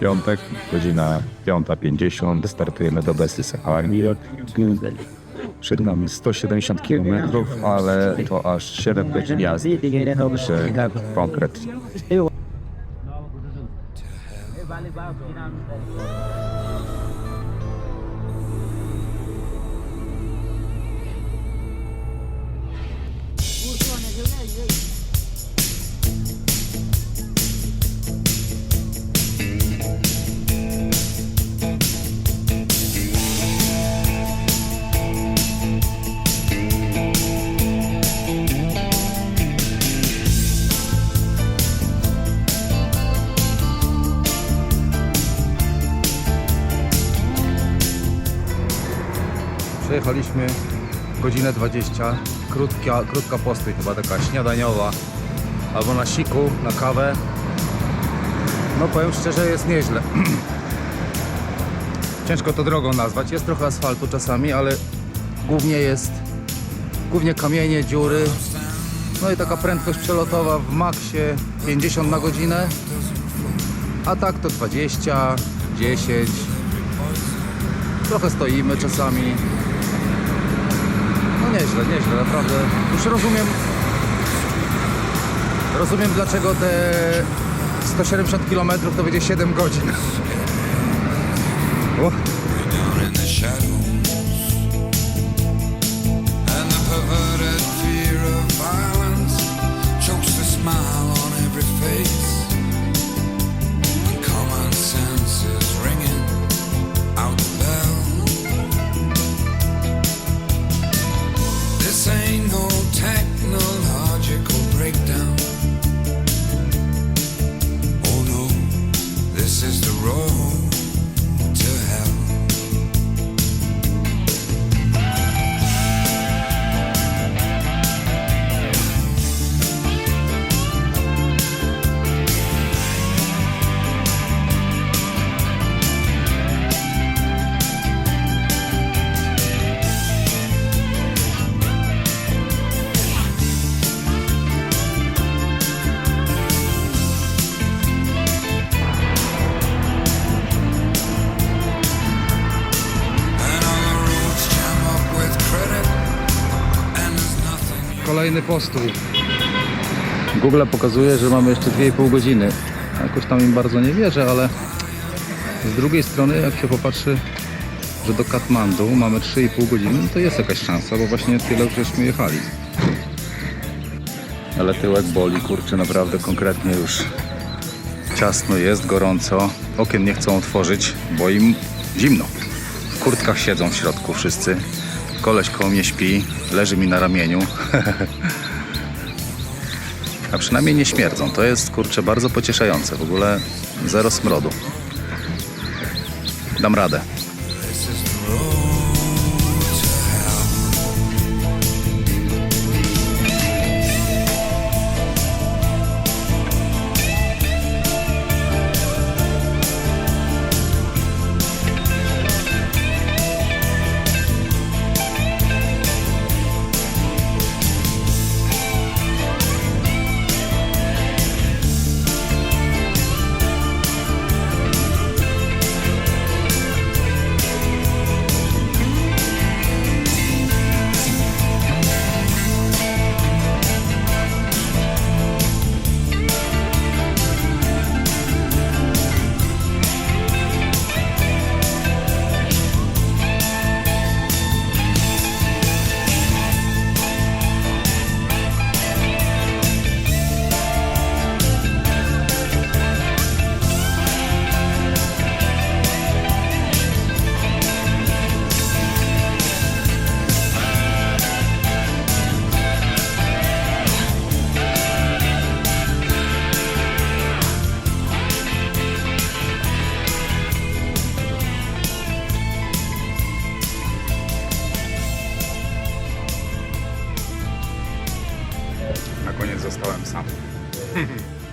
Piątek, godzina 5.50, startujemy do Besty Sahari. Przed nami 170 km, ale to aż 7 godzin jazdy. Także konkret. Przejechaliśmy godzinę 20. Krótka, krótka postój, chyba taka śniadaniowa. Albo na siku, na kawę. No powiem szczerze, jest nieźle. Ciężko to drogą nazwać. Jest trochę asfaltu czasami, ale głównie jest głównie kamienie, dziury. No i taka prędkość przelotowa w maksie 50 na godzinę. A tak to 20, 10. Trochę stoimy czasami. Nieźle, nieźle, naprawdę. Już rozumiem. Rozumiem dlaczego te 170 km to będzie 7 godzin. kolejny postój. Google pokazuje, że mamy jeszcze 2,5 godziny. Jakoś tam im bardzo nie wierzę, ale z drugiej strony, jak się popatrzy, że do Katmandu mamy 3,5 godziny, to jest jakaś szansa, bo właśnie tyle żeśmy jechali. Ale tyłek boli, kurczę, naprawdę konkretnie już ciasno jest, gorąco. Okien nie chcą otworzyć, bo im zimno. W kurtkach siedzą w środku wszyscy. Koleś koło mnie śpi, leży mi na ramieniu. A przynajmniej nie śmierdzą. To jest, kurczę, bardzo pocieszające. W ogóle zero smrodu. Dam radę. Na koniec zostałem sam.